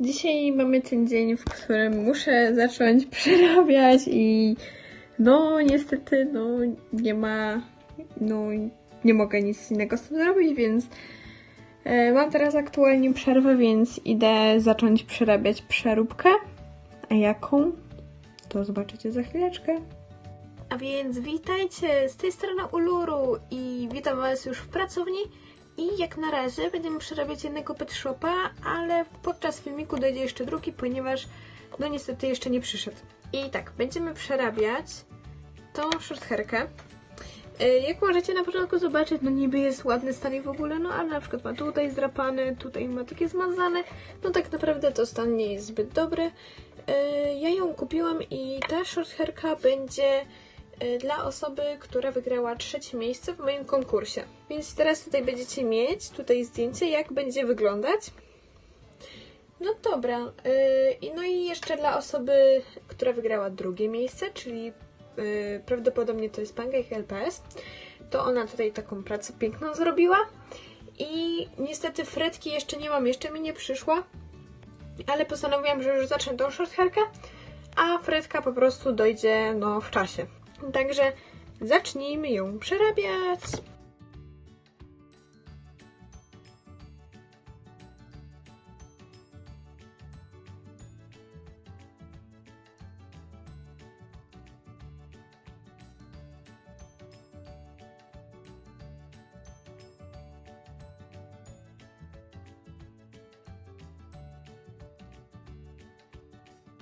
Dzisiaj mamy ten dzień, w którym muszę zacząć przerabiać i no niestety no nie ma, no nie mogę nic innego z tym zrobić, więc e, mam teraz aktualnie przerwę, więc idę zacząć przerabiać przeróbkę. A jaką? To zobaczycie za chwileczkę. A więc witajcie, z tej strony Uluru i witam Was już w pracowni. I jak na razie będziemy przerabiać jednego pet shopa, ale podczas filmiku dojdzie jeszcze drugi, ponieważ no niestety jeszcze nie przyszedł. I tak, będziemy przerabiać tą shorthairkę. Y, Jak możecie na początku zobaczyć, no niby jest ładny stan w ogóle, no ale na przykład ma tutaj zdrapane, tutaj ma takie zmazane, no tak naprawdę to stan nie jest zbyt dobry. Y, Ja ją kupiłam i ta shorthairka będzie dla osoby, która wygrała trzecie miejsce w moim konkursie. Więc teraz tutaj będziecie mieć tutaj zdjęcie, jak będzie wyglądać. No dobra. y, no i jeszcze dla osoby, która wygrała drugie miejsce, czyli y, prawdopodobnie to jest Pancake LPS, to ona tutaj taką pracę piękną zrobiła. I niestety fretki jeszcze nie mam, jeszcze mi nie przyszła, ale postanowiłam, że już zacznę tą shorthairkę, a fretka po prostu dojdzie no w czasie. Także zacznijmy ją przerabiać.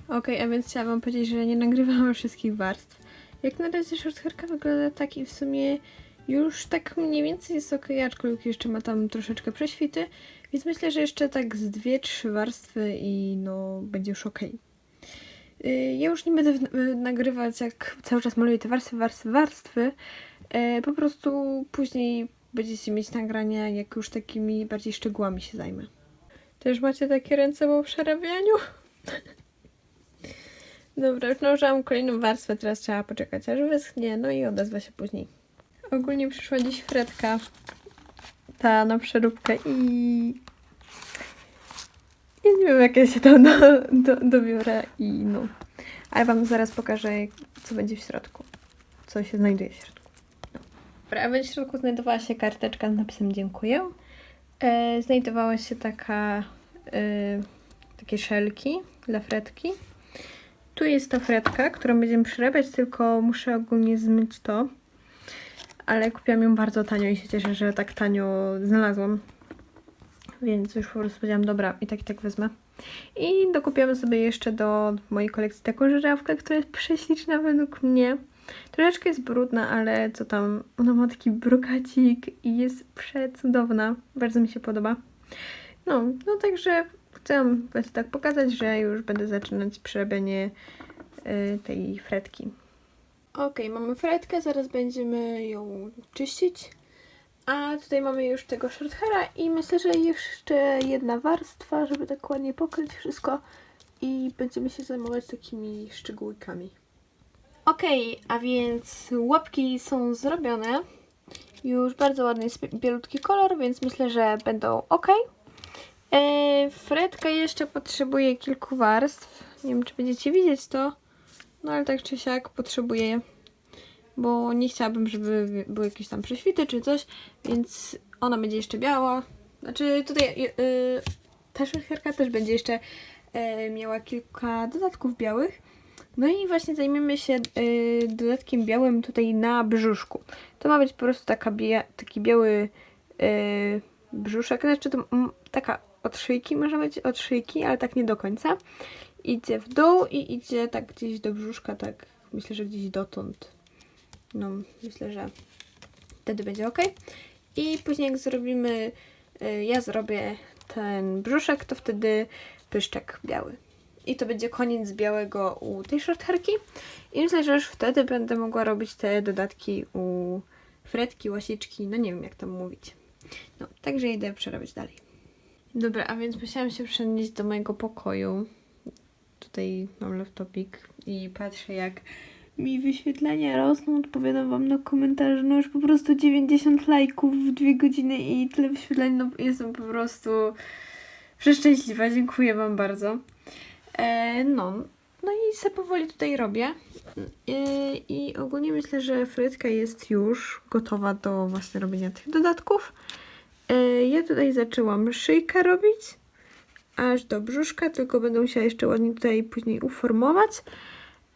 Okej, a więc chciałam powiedzieć, że nie nagrywałam wszystkich warstw. Jak na razie shorthairka wygląda tak i w sumie już tak mniej więcej jest ok, aczkolwiek jeszcze ma tam troszeczkę prześwity, więc myślę, że jeszcze tak z dwie, trzy warstwy i no będzie już ok. Ja już nie będę nagrywać jak cały czas maluję te warstwy, warstwy, warstwy. E, Po prostu później będziecie mieć nagrania, jak już takimi bardziej szczegółami się zajmę. Też macie takie ręce po przerabianiu? Dobra, już nałożyłam kolejną warstwę, teraz trzeba poczekać aż wyschnie, no i odezwa się później. Ogólnie przyszła dziś fretka, ta na przeróbkę i... Ja nie wiem jak ja się tam do, do, dobiorę i no. Ale wam zaraz pokażę co będzie w środku, co się znajduje w środku. No. W środku znajdowała się karteczka z napisem dziękuję. E, znajdowała się taka, e, takie szelki dla fretki. Tu jest ta fretka, którą będziemy przerabiać, tylko muszę ogólnie zmyć to. Ale kupiłam ją bardzo tanio i się cieszę, że tak tanio znalazłam. Więc już po prostu powiedziałam, dobra, i tak i tak wezmę. I dokupiamy sobie jeszcze do mojej kolekcji taką żurawkę, która jest prześliczna według mnie. Troszeczkę jest brudna, ale co tam, ona ma taki brokacik i jest przecudowna. Bardzo mi się podoba. No, no także chcę właśnie tak pokazać, że już będę zaczynać przerabianie y, tej fretki. Ok, mamy fretkę, zaraz będziemy ją czyścić. A tutaj mamy już tego shorthaira i myślę, że jeszcze jedna warstwa, żeby tak ładnie pokryć wszystko i będziemy się zajmować takimi szczegółkami. Ok, a więc łapki są zrobione. Już bardzo ładny jest bielutki kolor, więc myślę, że będą ok. E, Fredka jeszcze potrzebuje kilku warstw. Nie wiem, czy będziecie widzieć to. No ale tak czy siak potrzebuję, bo nie chciałabym, żeby były jakieś tam prześwity czy coś, więc ona będzie jeszcze biała. Znaczy tutaj y, ta szafierka też będzie jeszcze miała kilka dodatków białych. No i właśnie zajmiemy się dodatkiem białym tutaj na brzuszku. To ma być po prostu taka bia taki biały brzuszek, znaczy to taka od szyjki, może być od szyjki, ale tak nie do końca. Idzie w dół i idzie tak gdzieś do brzuszka, tak myślę, że gdzieś dotąd. No, myślę, że wtedy będzie ok. I później jak zrobimy, y, ja zrobię ten brzuszek, to wtedy pyszczek biały. I to będzie koniec białego u tej shorthairki. I myślę, że już wtedy będę mogła robić te dodatki u fretki, łasiczki, no nie wiem jak tam mówić. No, także idę przerabiać dalej. Dobra, a więc musiałam się przenieść do mojego pokoju. Tutaj mam laptopik i patrzę jak mi wyświetlenia rosną. Odpowiadam wam na komentarze. No już po prostu 90 lajków w dwie godziny i tyle wyświetleń. No jestem po prostu przeszczęśliwa, dziękuję Wam bardzo. E, no, no i se powoli tutaj robię. E, I ogólnie myślę, że frytka jest już gotowa do właśnie robienia tych dodatków. E, ja tutaj zaczęłam szyjkę robić, aż do brzuszka, tylko będę musiała jeszcze ładnie tutaj później uformować.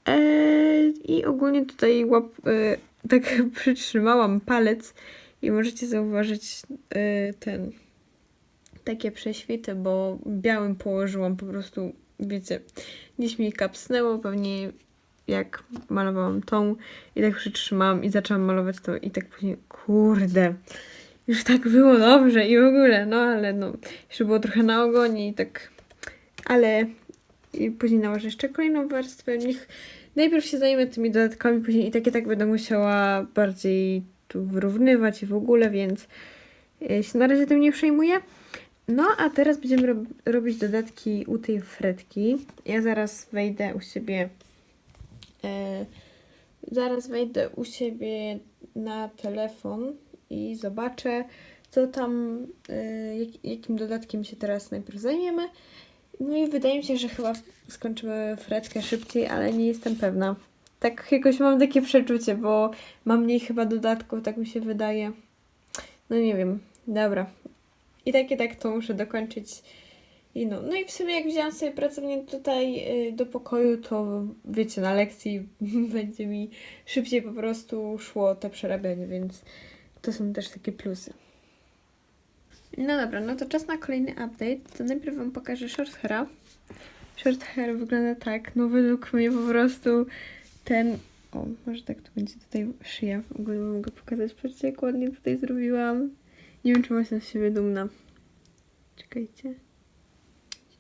E, I ogólnie tutaj łap, e, tak przytrzymałam palec i możecie zauważyć ten takie prześwity, bo białym położyłam po prostu, wiecie, gdzieś mi kapsnęło, pewnie jak malowałam tą i tak przytrzymałam i zaczęłam malować to i tak później, kurde, już tak było dobrze i w ogóle, no ale no, jeszcze było trochę na ogonie i tak, ale i później nałożę jeszcze kolejną warstwę, niech najpierw się zajmę tymi dodatkami, później i tak i tak będę musiała bardziej tu wyrównywać i w ogóle, więc e, się na razie tym nie przejmuję. No, a teraz będziemy rob robić dodatki u tej fretki. Ja zaraz wejdę u siebie. E, zaraz wejdę u siebie na telefon i zobaczę, co tam, e, jak, jakim dodatkiem się teraz najpierw zajmiemy. No i wydaje mi się, że chyba skończymy fretkę szybciej, ale nie jestem pewna. Tak jakoś mam takie przeczucie, bo mam mniej chyba dodatków, tak mi się wydaje. No nie wiem. Dobra, i tak i tak to muszę dokończyć. I no. no i w sumie jak wzięłam sobie pracownię tutaj y, do pokoju, to wiecie, na lekcji będzie mi szybciej po prostu szło to przerabianie, więc to są też takie plusy. No dobra, no to czas na kolejny update. To najpierw Wam pokażę short haira. Short hair wygląda tak, no według mnie po prostu ten... O, może tak to będzie tutaj szyja. W ogóle mogę pokazać, patrzcie jak ładnie tutaj zrobiłam. Nie wiem, czy jestem z siebie dumna. Czekajcie.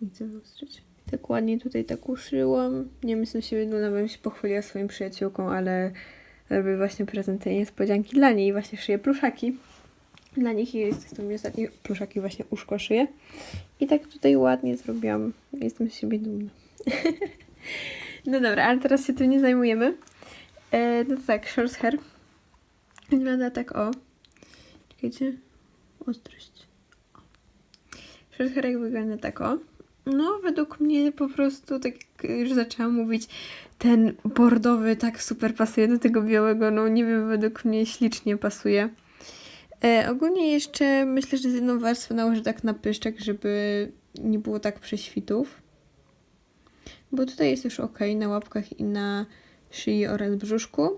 Nie chcę wyostrzyć. Tak ładnie tutaj tak uszyłam. Nie wiem, jestem z siebie dumna, bym się pochwaliła swoim przyjaciółką, ale robię właśnie prezenty i niespodzianki dla niej. Właśnie szyję pluszaki. Dla nich i jest to mi ostatnie pluszaki właśnie uszko szyję. I tak tutaj ładnie zrobiłam. Jestem z siebie dumna. no dobra, ale teraz się tym nie zajmujemy. E, no tak, short hair. Wygląda tak o. Czekajcie ostrość. Shorthairek wygląda tak o. No, według mnie po prostu, tak już zaczęłam mówić, ten bordowy tak super pasuje do tego białego. No, nie wiem, według mnie ślicznie pasuje. E, ogólnie jeszcze myślę, że z jedną warstwę nałożę tak na pyszczek, żeby nie było tak prześwitów. Bo tutaj jest już ok na łapkach i na szyi oraz brzuszku.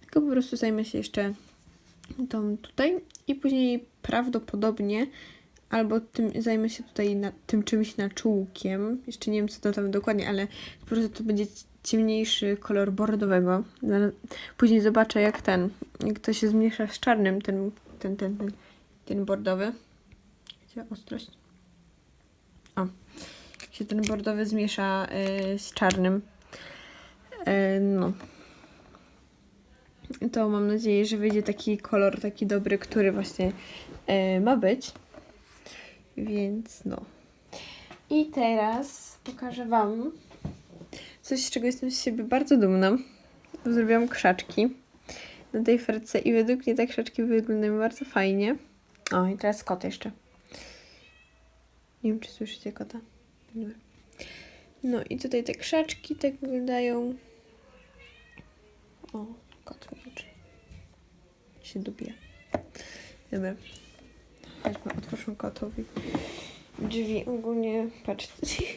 Tylko po prostu zajmę się jeszcze tą tutaj i później prawdopodobnie albo tym zajmę się tutaj na, tym czymś na czółkiem. Jeszcze nie wiem, co to tam dokładnie, ale po prostu to będzie ciemniejszy kolor bordowego. Później zobaczę, jak ten, jak to się zmiesza z czarnym, ten, ten, ten, ten, ten bordowy. Gdzie ostrość? O, się ten bordowy zmiesza yy, z czarnym. Yy, no to mam nadzieję, że wyjdzie taki kolor, taki dobry, który właśnie e, ma być. Więc no. I teraz pokażę Wam coś, z czego jestem z siebie bardzo dumna. Zrobiłam krzaczki na tej ferce i według mnie te krzaczki wyglądają bardzo fajnie. O, i teraz kot jeszcze. Nie wiem, czy słyszycie kota. No i tutaj te krzaczki tak wyglądają. O, Kot milczy. Się dubie. Dobra. Chodźmy, otwórzmy kotowi drzwi. Ogólnie, patrzcie.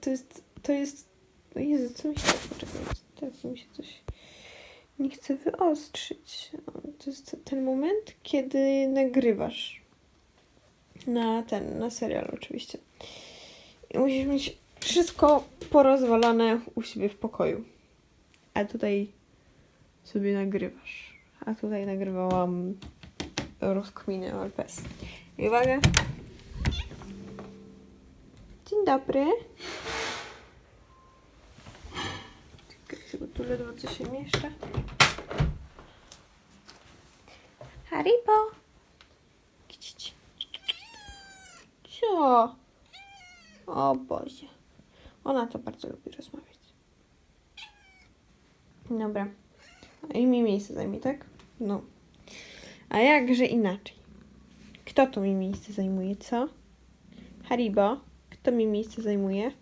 To jest, to jest... No Jezu, co mi się... Poczekaj, tak mi się coś... Nie chcę wyostrzyć. To jest ten moment, kiedy nagrywasz. Na ten, na serial oczywiście. I musisz mieć wszystko porozwalane u siebie w pokoju. A tutaj sobie nagrywasz. A tutaj nagrywałam rozkminę Alpes. I uwaga. Dzień dobry. Czekajcie, bo tu ledwo co się mieszcza. Haribo. Co? O Boże. Ona to bardzo lubi rozmawiać. Dobra. I mi miejsce zajmie, tak? No. A jakże inaczej? Kto to mi miejsce zajmuje, co? Haribo? To mi miejsce zajmuje.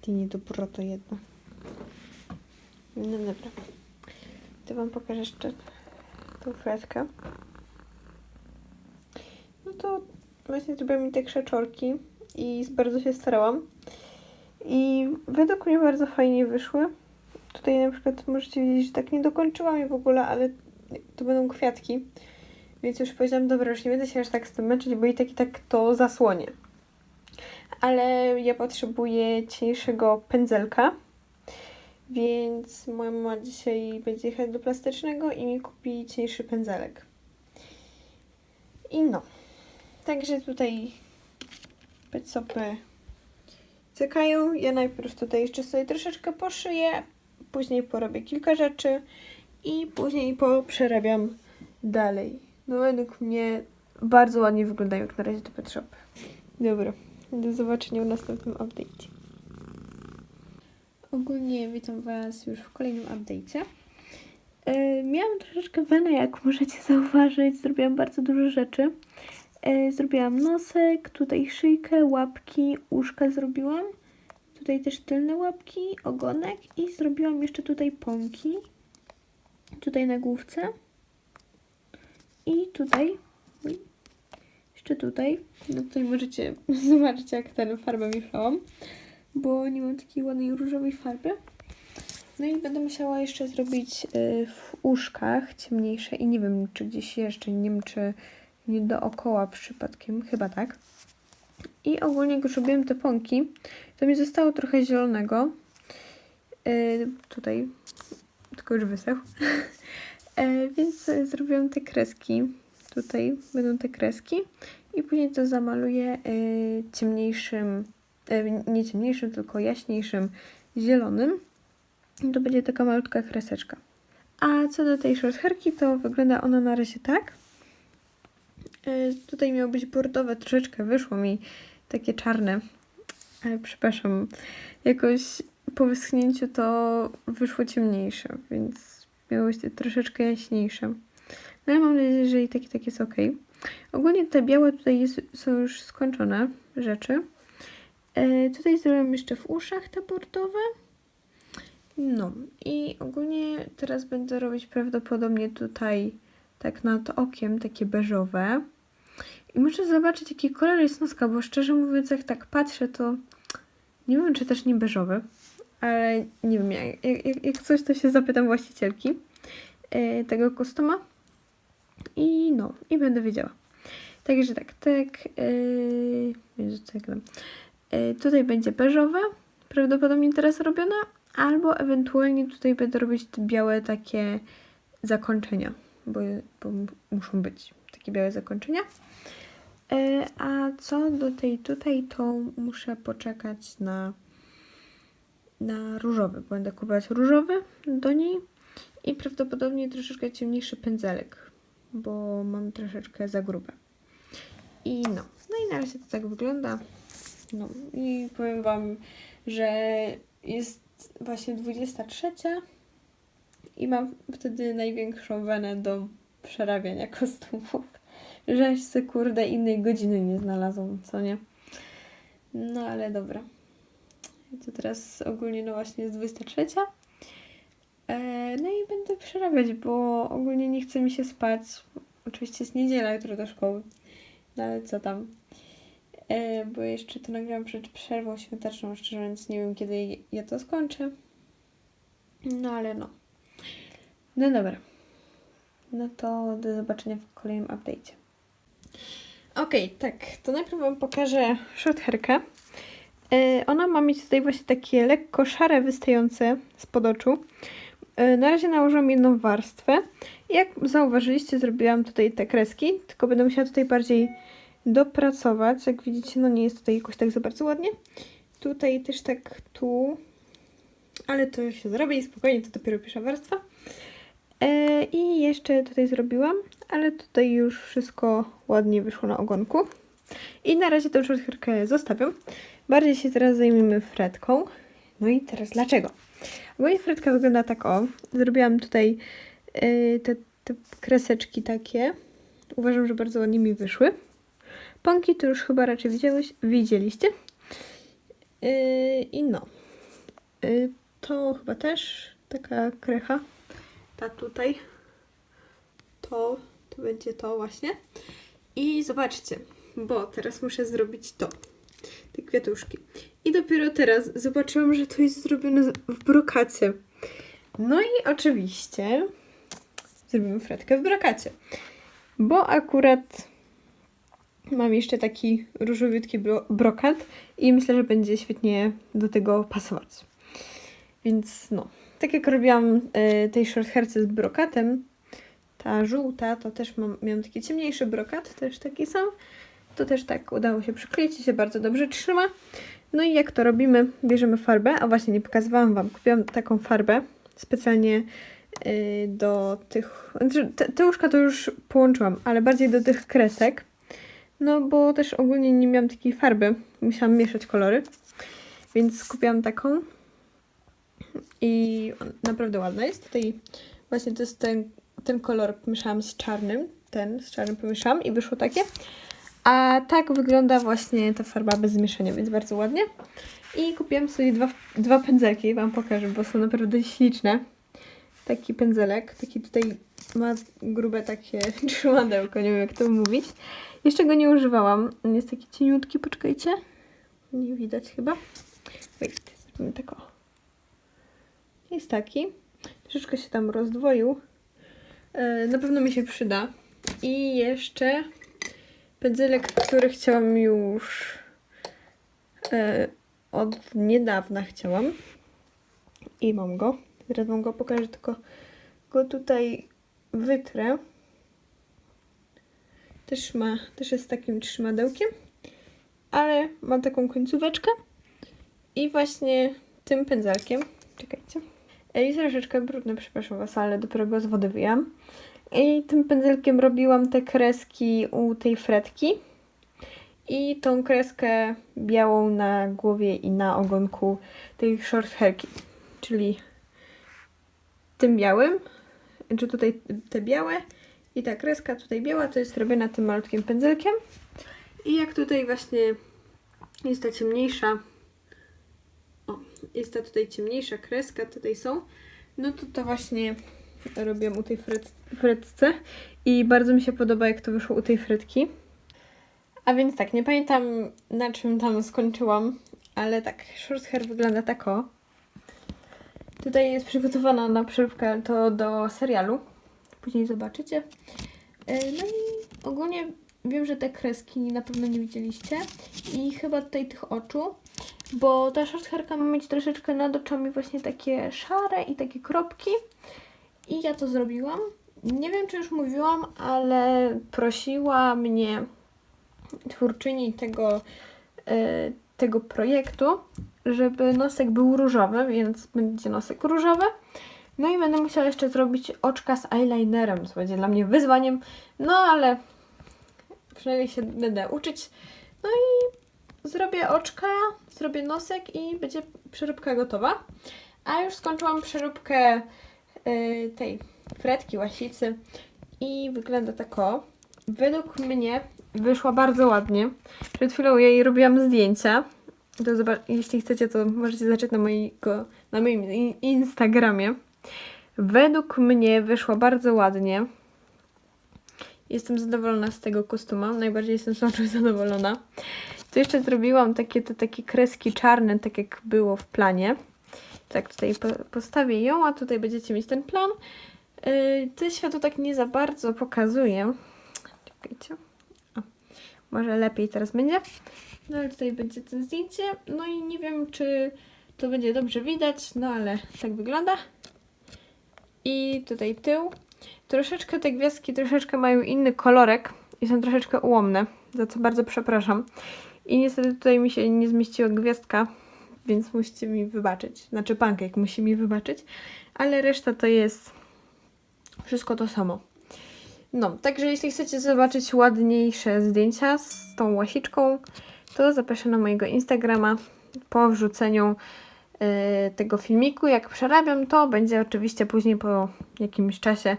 Ty nie dobro to jedno. No dobra. To wam pokażę jeszcze tą fretkę. No to właśnie zrobiłam mi te krzaczorki i bardzo się starałam. I według mnie bardzo fajnie wyszły. Tutaj na przykład możecie widzieć, że tak nie dokończyłam je w ogóle, ale to będą kwiatki. Więc już powiedziałam, dobra, już nie będę się aż tak z tym męczyć, bo i tak i tak to zasłonię. Ale ja potrzebuję cieńszego pędzelka. Więc moja mama dzisiaj będzie jechać do plastycznego i mi kupi cieńszy pędzelek. I no. Także tutaj pecopy cykają. Ja najpierw tutaj jeszcze sobie troszeczkę poszyję, później porobię kilka rzeczy i później poprzerabiam dalej. No według mnie bardzo ładnie wyglądają jak na razie te pet shopy. Dobra, do zobaczenia w następnym update'cie. Ogólnie witam Was już w kolejnym update'cie. Yy, miałam troszeczkę wenę, jak możecie zauważyć. Zrobiłam bardzo dużo rzeczy. Yy, zrobiłam nosek, tutaj szyjkę, łapki, uszka zrobiłam. Tutaj też tylne łapki, ogonek i zrobiłam jeszcze tutaj pąki. Tutaj na główce. I tutaj. Jeszcze tutaj. No tutaj możecie zobaczyć, jak tę farbę mieszałam, bo nie mam takiej ładnej różowej farby. No i będę musiała jeszcze zrobić y, w uszkach ciemniejsze i nie wiem, czy gdzieś jeszcze, nie wiem, czy nie dookoła przypadkiem, chyba tak. I ogólnie jak już robiłam te pąki, to mi zostało trochę zielonego. Y, tutaj, już wysechł. E, więc zrobiłam te kreski. Tutaj będą te kreski. I później to zamaluję e, ciemniejszym, e, nie ciemniejszym, tylko jaśniejszym zielonym. I to będzie taka malutka kreseczka. A co do tej shorthairki, to wygląda ona na razie tak. E, tutaj miało być bordowe, troszeczkę wyszło mi takie czarne. Ale przepraszam, jakoś po wyschnięciu to wyszło ciemniejsze, więc miało być troszeczkę jaśniejsze. No ale mam nadzieję, że i tak i tak jest ok. Ogólnie te białe tutaj jest, są już skończone rzeczy. E, tutaj zrobiłam jeszcze w uszach te bordowe. No i ogólnie teraz będę robić prawdopodobnie tutaj tak nad okiem takie beżowe. I muszę zobaczyć jaki kolor jest noska, bo szczerze mówiąc jak tak patrzę to nie wiem czy też nie beżowy, ale nie wiem jak, jak, jak coś to się zapytam właścicielki e, tego kostoma i no, i będę wiedziała. Także tak, tak, yy, co ja gadam. Yy, tutaj będzie beżowe, prawdopodobnie teraz robione, albo ewentualnie tutaj będę robić białe takie zakończenia, bo, bo muszą być takie białe zakończenia. Yy, a co do tej tutaj, to muszę poczekać na, na różowy. Będę kupować różowy do niej i prawdopodobnie troszeczkę ciemniejszy pędzelek, bo mam troszeczkę za grube. I no, no i na razie to tak wygląda. No i powiem Wam, że jest właśnie 23 i mam wtedy największą wenę do przerabiania kostiumów. Żeś se kurde innej godziny nie znalazłam, co nie? No ale dobra. To teraz ogólnie no właśnie jest 23. E, No i będę przerabiać, bo ogólnie nie chce mi się spać. Oczywiście jest niedziela, jutro do szkoły. No ale co tam? E, bo jeszcze to nagrałam przed przerwą świąteczną, szczerze mówiąc nie wiem kiedy ja to skończę. No ale no. No dobra. No to do zobaczenia w kolejnym update'cie. Okej, tak, to najpierw Wam pokażę. E, ona ma mieć tutaj właśnie takie lekko szare wystające spod oczu. E, na razie nałożyłam jedną warstwę. Jak zauważyliście, zrobiłam tutaj te kreski, tylko będę musiała tutaj bardziej dopracować. Jak widzicie, no nie jest tutaj jakoś tak za bardzo ładnie. Tutaj też tak tu, ale to już się zrobi i spokojnie, to dopiero pierwsza warstwa. E, I jeszcze tutaj zrobiłam, ale tutaj już wszystko ładnie wyszło na ogonku. I na razie tę shorthairkę zostawiam. Bardziej się teraz zajmiemy fretką. No i teraz dlaczego? Moja frytka wygląda tak o. Zrobiłam tutaj yy, te, te kreseczki takie. Uważam, że bardzo ładnie mi wyszły. Pąki to już chyba raczej widziałeś, widzieliście. Yy, I no. Yy, to chyba też taka krecha. Ta tutaj. To, to będzie to właśnie. I zobaczcie, bo teraz muszę zrobić to. Te kwiatuszki. I dopiero teraz zobaczyłam, że to jest zrobione w brokacie. No i oczywiście zrobimy fretkę w brokacie. Bo akurat mam jeszcze taki różowiutki bro- brokat i myślę, że będzie świetnie do tego pasować. Więc no, tak jak robiłam e, tej short hairce z brokatem, ta żółta, to też mam, miałam taki ciemniejszy brokat, też taki sam. To też tak udało się przykleić i się bardzo dobrze trzyma. No i jak to robimy? Bierzemy farbę, a właśnie nie pokazywałam Wam, kupiłam taką farbę specjalnie y, do tych, znaczy te, te łóżka to już połączyłam, ale bardziej do tych kresek, no bo też ogólnie nie miałam takiej farby, musiałam mieszać kolory, więc kupiłam taką i naprawdę ładna jest. Tutaj właśnie to jest ten, ten kolor pomieszałam z czarnym, ten z czarnym pomieszałam i wyszło takie. A tak wygląda właśnie ta farba bez zmieszania, więc bardzo ładnie. I kupiłam sobie dwa, dwa pędzelki, Wam pokażę, bo są naprawdę śliczne. Taki pędzelek, taki tutaj ma grube takie trzymadełko, nie wiem jak to mówić. Jeszcze go nie używałam, on jest taki cieniutki, poczekajcie. Nie widać chyba. Wait, zrobimy tak o. Jest taki. Troszeczkę się tam rozdwoił. E, Na pewno mi się przyda. I jeszcze pędzelek, który chciałam już e, od niedawna chciałam. I mam go. Teraz wam go pokażę, tylko go tutaj wytrę. Też ma, też jest takim trzymadełkiem, ale ma taką końcóweczkę. I właśnie tym pędzelkiem, czekajcie, jest troszeczkę brudny, przepraszam was, ale dopiero go z wody wyjęłam. I tym pędzelkiem robiłam te kreski u tej fretki. I tą kreskę białą na głowie i na ogonku tej short hairki. Czyli tym białym, czy tutaj te białe i ta kreska tutaj biała, to jest robiona tym malutkim pędzelkiem. I jak tutaj właśnie jest ta ciemniejsza, o, jest ta tutaj ciemniejsza kreska, tutaj są, no to to właśnie robiłam u tej fret, fretce i bardzo mi się podoba, jak to wyszło u tej fretki. A więc tak, nie pamiętam na czym tam skończyłam, ale tak, short hair wygląda tak o. Tutaj jest przygotowana na przeróbkę to do serialu. Później zobaczycie. E, No i ogólnie wiem, że te kreski na pewno nie widzieliście. I chyba tutaj tych oczu. Bo ta short hairka ma mieć troszeczkę nad oczami właśnie takie szare i takie kropki. I ja to zrobiłam. Nie wiem, czy już mówiłam, ale prosiła mnie twórczyni tego, e, tego projektu, żeby nosek był różowy, więc będzie nosek różowy. No i będę musiała jeszcze zrobić oczka z eyelinerem, co będzie dla mnie wyzwaniem, no ale przynajmniej się będę uczyć. No i zrobię oczka, zrobię nosek i będzie przeróbka gotowa. A już skończyłam przeróbkę tej fretki, łasicy i wygląda tak o. Według mnie wyszła bardzo ładnie. Przed chwilą jej robiłam zdjęcia. To jeśli chcecie, to możecie zobaczyć na, mojego, na moim in- Instagramie. Według mnie wyszła bardzo ładnie. Jestem zadowolona z tego kostiumu. Najbardziej jestem z zadowolona. Tu jeszcze zrobiłam takie, te, takie kreski czarne, tak jak było w planie. Tak, tutaj po, postawię ją, a tutaj będziecie mieć ten plan. Yy, te światło tak nie za bardzo pokazuję. Czekajcie. O, może lepiej teraz będzie. No ale tutaj będzie to zdjęcie. No i nie wiem, czy to będzie dobrze widać, no ale tak wygląda. I tutaj tył. Troszeczkę te gwiazdki troszeczkę mają inny kolorek i są troszeczkę ułomne, za co bardzo przepraszam. I niestety tutaj mi się nie zmieściła gwiazdka, więc musicie mi wybaczyć. Znaczy pancake musi mi wybaczyć, ale reszta to jest wszystko to samo. No, także jeśli chcecie zobaczyć ładniejsze zdjęcia z tą łasiczką, to zapraszam na mojego Instagrama po wrzuceniu y, tego filmiku. Jak przerabiam, to będzie oczywiście później po jakimś czasie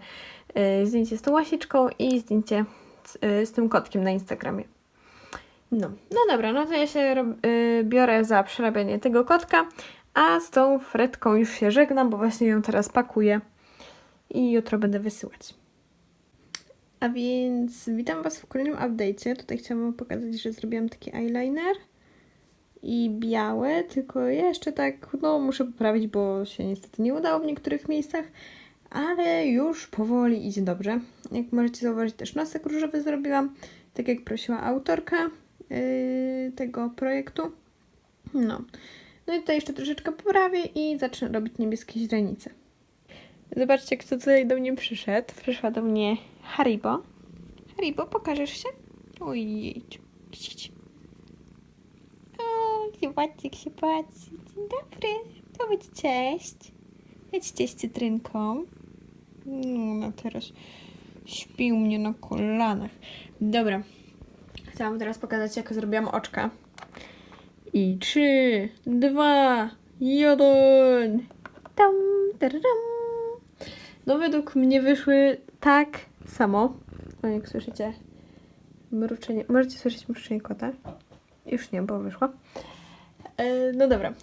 y, zdjęcie z tą łasiczką i zdjęcie z, y, z tym kotkiem na Instagramie. No, no dobra, no to ja się y, biorę za przerabianie tego kotka, a z tą fretką już się żegnam, bo właśnie ją teraz pakuję i jutro będę wysyłać. A więc witam Was w kolejnym update'cie. Tutaj chciałam pokazać, że zrobiłam taki eyeliner i białe, tylko jeszcze tak, no muszę poprawić, bo się niestety nie udało w niektórych miejscach, ale już powoli idzie dobrze. Jak możecie zauważyć, też nosek różowy zrobiłam, tak jak prosiła autorka tego projektu. No. No i tutaj jeszcze troszeczkę poprawię i zacznę robić niebieskie źrenice. Zobaczcie, kto tutaj do mnie przyszedł. Przyszła do mnie Haribo. Haribo, pokażesz się? Ojej. Się patrzy. Dzień dobry. Powiedz cześć. Powiedz cześć cytrynką. No, no teraz śpi u mnie na kolanach. Dobra. Chciałam teraz pokazać, jak zrobiłam oczka. I trzy, dwa, jeden. Tam, tararam. No według mnie wyszły tak samo. No jak słyszycie mruczenie. Możecie słyszeć mruczenie kota? Już nie, bo wyszło. E, no dobra.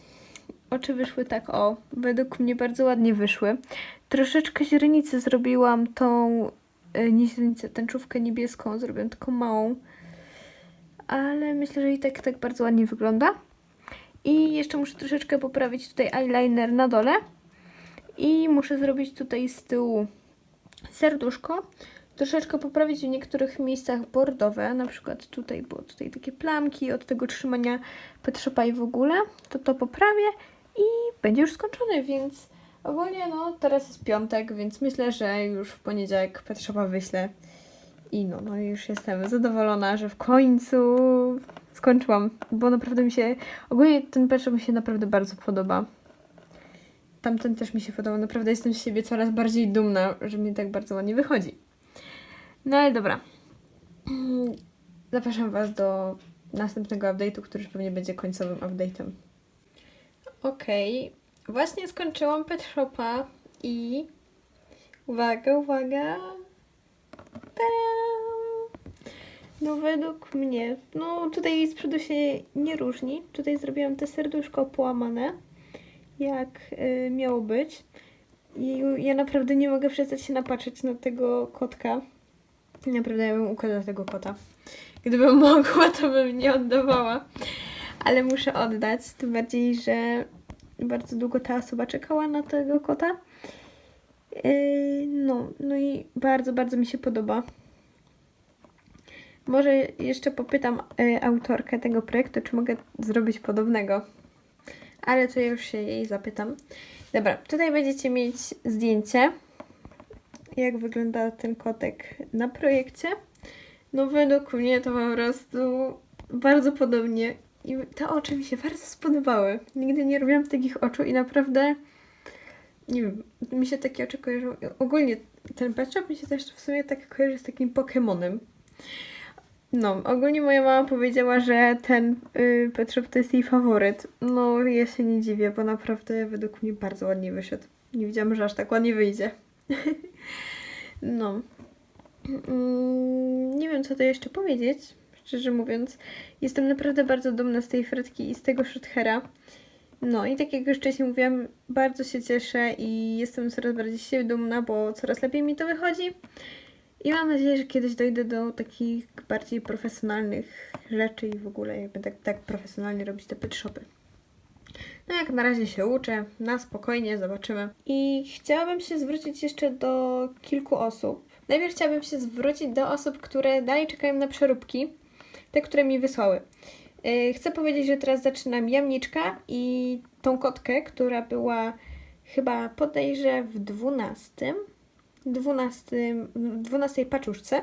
Oczy wyszły tak o. Według mnie bardzo ładnie wyszły. Troszeczkę źrenicy zrobiłam tą, e, nie źrenicę, tęczówkę niebieską. Zrobiłam taką małą. Ale myślę, że i tak, tak bardzo ładnie wygląda. I jeszcze muszę troszeczkę poprawić tutaj eyeliner na dole. I muszę zrobić tutaj z tyłu serduszko. Troszeczkę poprawić w niektórych miejscach bordowe, na przykład tutaj było tutaj takie plamki od tego trzymania Petrzopa i w ogóle, to to poprawię i będzie już skończone, więc ogólnie no teraz jest piątek, więc myślę, że już w poniedziałek Petrzopa wyślę i no, no już jestem zadowolona, że w końcu skończyłam, bo naprawdę mi się, ogólnie ten Petrzop mi się naprawdę bardzo podoba. Tamten też mi się podobał. Naprawdę jestem z siebie coraz bardziej dumna, że mi tak bardzo ładnie wychodzi. No ale dobra. Zapraszam Was do następnego update'u, który już pewnie będzie końcowym update'em. Okej. Właśnie skończyłam Pet Shopa i... Uwaga, uwaga. No według mnie, no tutaj z przodu się nie różni. Tutaj zrobiłam te serduszko połamane jak y, miało być. I ja naprawdę nie mogę przestać się napatrzeć na tego kotka. Naprawdę ja bym układała tego kota. Gdybym mogła, to bym nie oddawała. Ale muszę oddać, tym bardziej, że bardzo długo ta osoba czekała na tego kota. Yy, no, no i bardzo, bardzo mi się podoba. Może jeszcze popytam y, autorkę tego projektu, czy mogę zrobić podobnego ale to ja już się jej zapytam. Dobra, tutaj będziecie mieć zdjęcie, jak wygląda ten kotek na projekcie. No według mnie to po prostu bardzo podobnie i te oczy mi się bardzo spodobały. Nigdy nie robiłam takich oczu i naprawdę nie wiem, mi się takie oczy kojarzą. Ogólnie ten Pet mi się też w sumie tak kojarzy z takim Pokemonem. No, ogólnie moja mama powiedziała, że ten y, Pet Shop to jest jej faworyt. No, ja się nie dziwię, bo naprawdę według mnie bardzo ładnie wyszedł. Nie wiedziałam, że aż tak ładnie wyjdzie. no. Mm, nie wiem, co to jeszcze powiedzieć, szczerze mówiąc. Jestem naprawdę bardzo dumna z tej fretki i z tego shorthera. No i tak jak już wcześniej mówiłam, bardzo się cieszę i jestem coraz bardziej się dumna, bo coraz lepiej mi to wychodzi. I mam nadzieję, że kiedyś dojdę do takich bardziej profesjonalnych rzeczy i w ogóle jakby tak, tak profesjonalnie robić te pet shopy. No jak na razie się uczę, na spokojnie, zobaczymy. I chciałabym się zwrócić jeszcze do kilku osób. Najpierw chciałabym się zwrócić do osób, które dalej czekają na przeróbki, te, które mi wysłały. Yy, chcę powiedzieć, że teraz zaczynam jamniczka i tą kotkę, która była chyba podejrzę w 12 12, 12 paczuszce.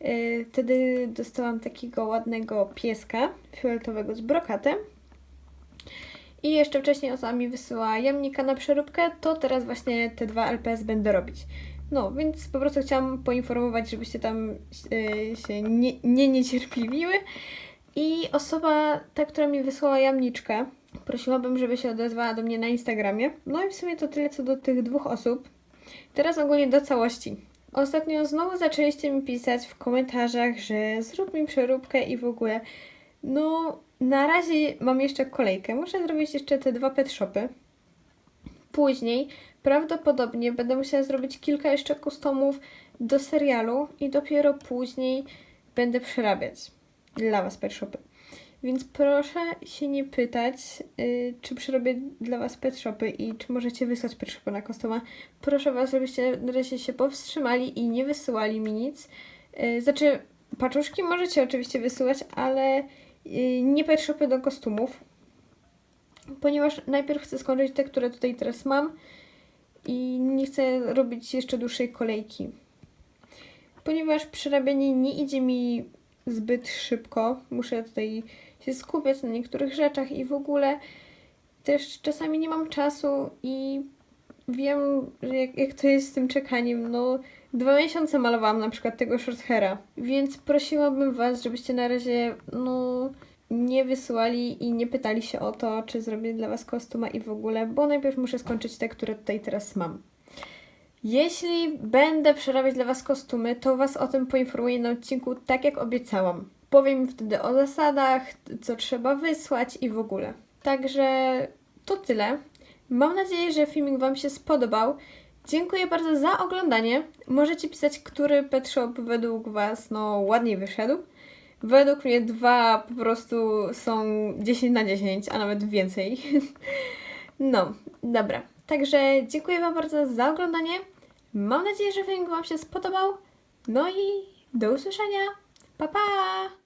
Yy, wtedy dostałam takiego ładnego pieska fioletowego z brokatem. I jeszcze wcześniej osoba mi wysyła jamnika na przeróbkę, to teraz właśnie te dwa LPS będę robić. No, więc po prostu chciałam poinformować, żebyście tam yy, się nie, nie niecierpliwiły. I osoba, ta, która mi wysłała jamniczkę, prosiłabym, żeby się odezwała do mnie na Instagramie. No i w sumie to tyle co do tych dwóch osób. Teraz ogólnie do całości. Ostatnio znowu zaczęliście mi pisać w komentarzach, że zrób mi przeróbkę i w ogóle. No, na razie mam jeszcze kolejkę. Muszę zrobić jeszcze te dwa pet shopy. Później prawdopodobnie będę musiała zrobić kilka jeszcze customów do serialu i dopiero później będę przerabiać dla Was pet shopy. Więc proszę się nie pytać, y, czy przerobię dla Was pet shopy i czy możecie wysłać pet shopy na customa. Proszę Was, żebyście na razie się powstrzymali i nie wysyłali mi nic. Y, znaczy, paczuszki możecie oczywiście wysyłać, ale y, nie pet shopy do kostiumów, ponieważ najpierw chcę skończyć te, które tutaj teraz mam i nie chcę robić jeszcze dłuższej kolejki. Ponieważ przerabianie nie idzie mi zbyt szybko, muszę tutaj się skupiać na niektórych rzeczach i w ogóle też czasami nie mam czasu i wiem, że jak, jak to jest z tym czekaniem, no dwa miesiące malowałam na przykład tego short haira, więc prosiłabym Was, żebyście na razie, no nie wysyłali i nie pytali się o to, czy zrobię dla Was kostuma i w ogóle, bo najpierw muszę skończyć te, które tutaj teraz mam. Jeśli będę przerabiać dla Was kostumy, to Was o tym poinformuję na odcinku, tak jak obiecałam. Powiem wtedy o zasadach, co trzeba wysłać i w ogóle. Także to tyle. Mam nadzieję, że filmik Wam się spodobał. Dziękuję bardzo za oglądanie. Możecie pisać, który pet shop według Was no, ładniej wyszedł. Według mnie dwa po prostu są 10 na 10, a nawet więcej. No, dobra. Także dziękuję Wam bardzo za oglądanie. Mam nadzieję, że filmik Wam się spodobał. No i do usłyszenia. Pa pa!